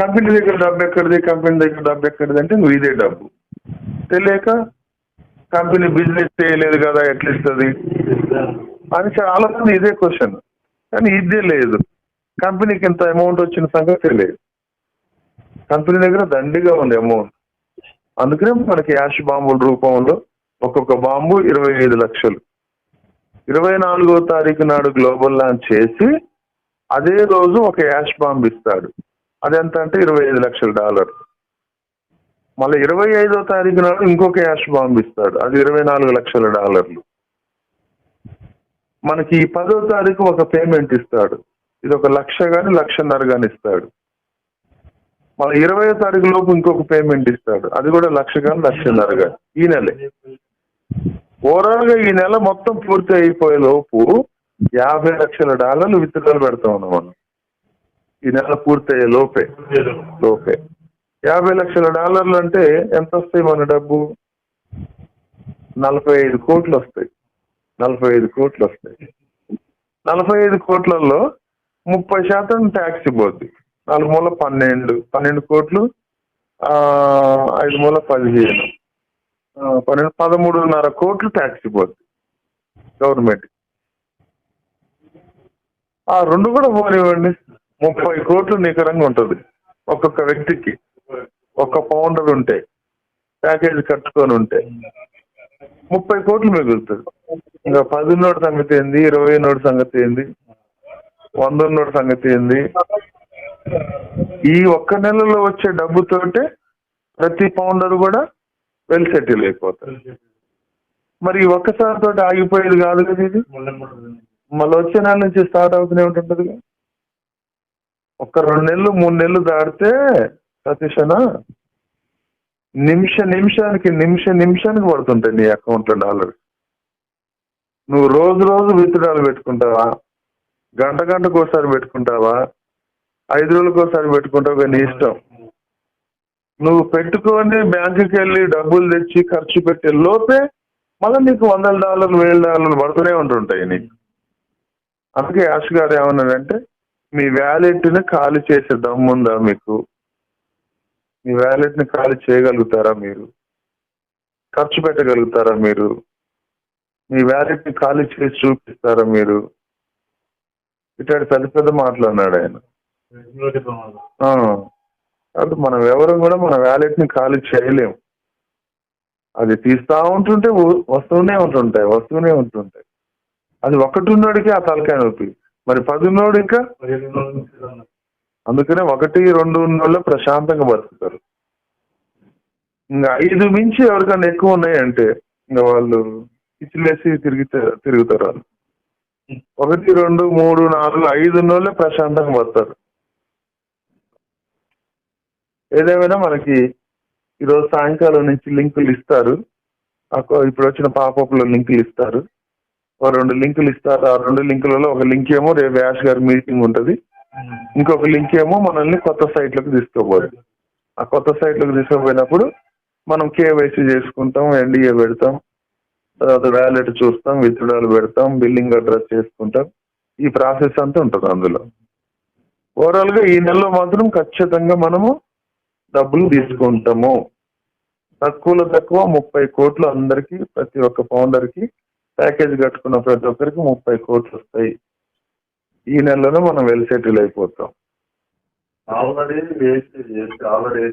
Company దగ్గర డబ్బు ఎక్కడిది? కంపెనీ దగ్గర డబ్బు ఎక్కడిది అంటే నువ్వు ఇదే డబ్బు. తెలియక కంపెనీ బిజినెస్ చేయలేదు కదా ఎట్లా ఇస్తుంది అని చాలా మంది ఇదే క్వశ్చన్. కానీ ఇదే లేదు. కంపెనీకి ఇంత అమౌంట్ వచ్చిన సంగతి లేదు. కంపెనీ దగ్గర దండిగా ఉంది అమౌంట్. అందుకనే మనకి యాష్ బాంబుల రూపంలో ఒక్కొక్క బాంబు ఇరవై ఐదు లక్షలు. ఇరవై నాలుగో తారీఖు నాడు గ్లోబల్ లాంచ్ చేసి అదే రోజు ఒక యాష్ బాంబు ఇస్తాడు. అదెంత అంటే ఇరవై ఐదు లక్షల డాలర్. మళ్ళీ ఇరవై ఐదో తారీఖు నాడు ఇంకొక యాష్ బాంబ్ ఇస్తాడు. అది ఇరవై నాలుగు లక్షల డాలర్లు. మనకి ఈ పదో తారీఖు ఒక పేమెంట్ ఇస్తాడు. ఇది ఒక లక్ష కానీ లక్షన్నర కానీ ఇస్తాడు. మళ్ళీ ఇరవై తారీఖు లోపు ఇంకొక పేమెంట్ ఇస్తాడు. అది కూడా లక్ష కానీ లక్షన్నర కానీ ఈ నెలే. ఓవరాల్గా ఈ నెల మొత్తం పూర్తి అయిపోయే లోపు యాభై లక్షల డాలర్లు విత్డ్రాలు పెడతా ఉన్నాం మనం. ఈ నెల పూర్తయ్యే లోపే. లోపే. యాభై లక్షల డాలర్లు అంటే ఎంత వస్తాయి మన డబ్బు? నలభై ఐదు కోట్లు వస్తాయి నలభై ఐదు కోట్లు వస్తాయి నలభై ఐదు కోట్లలో ముప్పై శాతం ట్యాక్స్ పోద్ది. నాలుగు మూల పన్నెండు. పన్నెండు కోట్లు ఐదు మూల పదిహేను. పన్నెండు పదమూడున్నర కోట్లు ట్యాక్స్ పోద్ది. గవర్నమెంట్. ఆ రెండు కూడా పోనివ్వండి. ముప్పై కోట్లు నికరంగా ఉంటుంది. ఒక్కొక్క వ్యక్తికి ఒక్క పౌండర్ ఉంటే ప్యాకేజ్ కట్టుకొని ఉంటే ముప్పై కోట్లు మిగులుతుంది. ఇంకా పది నోటి సంగతి ఏంది? ఇరవై నోటి సంగతి ఏంది? వంద నోటి సంగతి ఏంది? ఈ ఒక్క నెలలో వచ్చే డబ్బుతోటే ప్రతి పౌండర్ కూడా వెల్ సెటిల్ అయిపోతారు. మరి ఒక్కసారితో ఒక్కసారి తోటి ఆగిపోయేది కాదు కదా ఇది? మళ్ళీ వచ్చే నెల నుంచి స్టార్ట్ అవుతూనే ఉంటుంటది ఒక రెండు నెలలు మూడు నెలలు దాటితే సతీష్ అన్న నిమిష నిమిషానికి నిమిష నిమిషానికి పడుతుంటాయి నీ అకౌంట్లో డాలర్. నువ్వు రోజు రోజు విత్డ్రాలు పెట్టుకుంటావా? గంట గంటకు ఒకసారి పెట్టుకుంటావా? ఐదు రోజులకు ఒకసారి పెట్టుకుంటావు నీ ఇష్టం. నువ్వు పెట్టుకొని బ్యాంకుకి వెళ్ళి డబ్బులు తెచ్చి ఖర్చు పెట్టే లోపే మళ్ళీ నీకు వందల డాలర్లు వేల డాలర్లు పడుతూనే ఉంటుంటాయి నీకు. అందుకే యాష్ గారు ఏమన్నాడంటే మీ వ్యాలెట్ని ఖాళీ చేసే దమ్ముందా మీకు? మీ వ్యాలెట్ని ఖాళీ చేయగలుగుతారా మీరు? ఖర్చు పెట్టగలుగుతారా మీరు? మీ వ్యాలెట్ని ఖాళీ చేసి చూపిస్తారా మీరు? ఇట్లాంటి పెద్ద పెద్ద మాట్లాడినాడు ఆయన. ఆ. కాబట్టి మనం ఎవరు కూడా మన వ్యాలెట్ని ఖాళీ చేయలేం. అది తీస్తా ఉంటుంటే వస్తూనే ఉంటుంటాయి వస్తూనే ఉంటుంటాయి. అది ఒకటి ఉన్నోడికి ఆ తలకాయ నొప్పి. మరి పది ఉన్నోడు ఇంకా అందుకనే ఒకటి రెండు ఉన్నోళ్ళు ప్రశాంతంగా బతుకుతారు. ఇంకా ఐదు మించి ఎవరికైనా ఎక్కువ ఉన్నాయంటే ఇంకా వాళ్ళు పిచ్చిలేసి తిరిగితే తిరుగుతారు వాళ్ళు. ఒకటి రెండు మూడు నాలుగు ఐదు ఉన్నోళ్ళే ప్రశాంతంగా బతుకుతారు. ఏదేమైనా మనకి ఈరోజు సాయంకాలం నుంచి లింకులు ఇస్తారు. ఇప్పుడు వచ్చిన పాపప్లో లింకులు ఇస్తారు. ఓ రెండు లింకులు ఇస్తారు? ఆ రెండు లింకులలో ఒక లింక్ ఏమో రేపు యాష్ గారి మీటింగ్ ఉంటది. ఇంకొక లింక్ ఏమో మనల్ని కొత్త సైట్లకు తీసుకోబోదు ఆ కొత్త సైట్లకు తీసుకుపోయినప్పుడు మనం కేవైసీ చేసుకుంటాం ఎన్డీఏ పెడతాం తర్వాత వ్యాలెట్ చూస్తాం విత్డ్రాలు పెడతాం బిల్లింగ్ అడ్రస్ చేసుకుంటాం. ఈ ప్రాసెస్ అంతా ఉంటుంది అందులో. ఓవరాల్గా ఈ నెలలో మాత్రం ఖచ్చితంగా మనము డబ్బులు తీసుకుంటాము. తక్కువలో తక్కువ ముప్పై కోట్లు అందరికి ప్రతి ఒక్క ఫౌండర్కి ప్యాకేజ్ కట్టుకున్న ప్రతి ఒక్కరికి ముప్పై కోట్లు వస్తాయి. ఈ నెలలో మనం వెల్ సెటిల్ అయిపోతాం. ఆల్రెడీ ఆల్రెడీ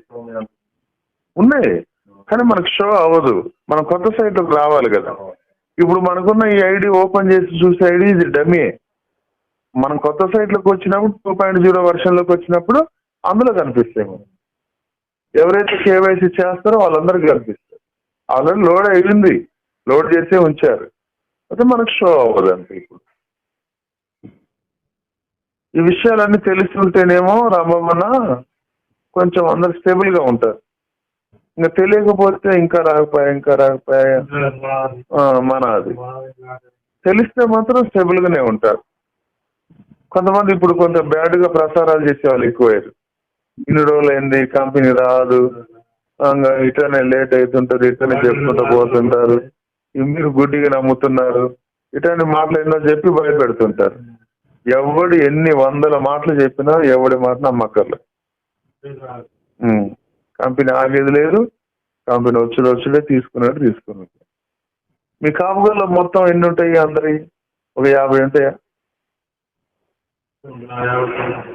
ఉన్నాయి. కానీ మనకు షో అవ్వదు. మనం కొత్త సైట్ రావాలి కదా. ఇప్పుడు మనకున్న ఈ ఐడి ఓపెన్ చేసి చూసే ఐడి ఇది డమ్మీ మనం కొత్త సైట్లోకి వచ్చినప్పుడు టూ పాయింట్ జీరో వర్షన్లోకి వచ్చినప్పుడు అందులో కనిపిస్తాయి మనకి. ఎవరైతే కేవైసీ చేస్తారో వాళ్ళందరికీ కనిపిస్తారు ఆల్రెడీ లోడ్ అయింది లోడ్ చేసే ఉంచారు. అయితే మనకు షో అవ్వదు అంతే ఇప్పుడు. ఈ విషయాలన్నీ తెలిసి ఉంటేనేమో రామమ్మన్న కొంచెం అందరు స్టేబుల్గా ఉంటారు. ఇంకా తెలియకపోతే ఇంకా రాకపోయా ఇంకా రాకపోయా? మన అది తెలిస్తే మాత్రం స్టేబుల్ గానే ఉంటారు. కొంతమంది ఇప్పుడు కొంత బ్యాడ్గా ప్రసారాలు చేసే వాళ్ళు ఎక్కువయ్యారు. ఇన్ని రోజులైంది కంపెనీ రాదు. ఇంకా ఇటనే లేట్ అవుతుంటది ఇటనే చెప్పుకుంటూ పోతుంటారు. మీరు గుడ్డిగా నమ్ముతున్నారు. ఇట్లాంటి మాటలు ఎన్నో చెప్పి భయపెడుతుంటారు. ఎవడు ఎన్ని వందల మాటలు చెప్పినా ఎవడి మాట నమ్మక్కర్లేదు. కంపెనీ ఆగేది లేదు. కంపెనీ వచ్చుడు వచ్చుడే తీసుకున్నాడు తీసుకున్నాడు. మీ కాపుగల్లో మొత్తం ఎన్ని ఉంటాయి అందరి ఒక యాభై ఉంటాయా?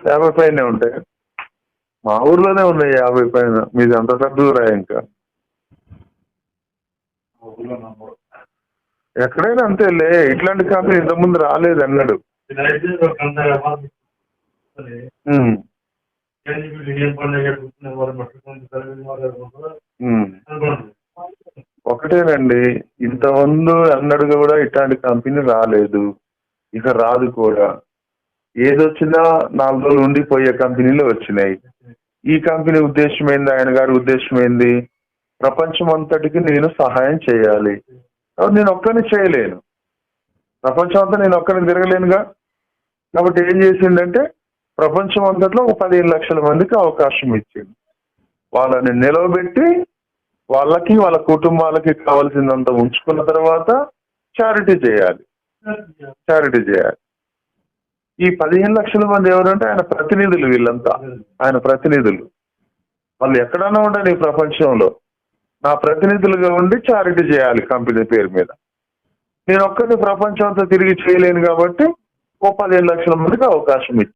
యాభై పైన ఉంటాయి? మా ఊర్లోనే ఉన్నాయి యాభై పైన. మీది అంత సర్దురా ఇంకా? ఎక్కడైనా అంతేలే ఇట్లాంటి కంపెనీ ఇంతకుముందు రాలేదు అన్నాడు. ఒకటేనండి ఇంతకుముందు అన్నడుగా కూడా ఇట్లాంటి కంపెనీ రాలేదు. ఇక రాదు కూడా. ఏదొచ్చినా నాలుగు రోజులు ఉండిపోయే కంపెనీలు వచ్చినాయి. ఈ కంపెనీ ఉద్దేశం ఏంది? ఆయన గారి ఉద్దేశం ఏంది? ప్రపంచం అంతటికి నేను సహాయం చేయాలి. నేను ఒక్కరిని చేయలేను. ప్రపంచం అంతా నేను ఒక్కరిని తిరగలేనుగా. కాబట్టి ఏం చేసిండంటే ప్రపంచం అంతట్లో ఒక పదిహేను లక్షల మందికి అవకాశం ఇచ్చింది. వాళ్ళని నిలవబెట్టి వాళ్ళకి వాళ్ళ కుటుంబాలకి కావాల్సిందంత ఉంచుకున్న తర్వాత చారిటీ చేయాలి. చారిటీ చేయాలి. ఈ పదిహేను లక్షల మంది ఎవరంటే ఆయన ప్రతినిధులు వీళ్ళంతా. ఆయన ప్రతినిధులు. వాళ్ళు ఎక్కడైనా ఉండాలి ప్రపంచంలో. నా ప్రతినిధులుగా ఉండి చారిటీ చేయాలి కంపెనీ పేరు మీద. నేను ఒక్కరిని ప్రపంచం అంతా తిరిగి చేయలేను కాబట్టి ఓ పదిహేను లక్షల మందికి అవకాశం ఇచ్చాను.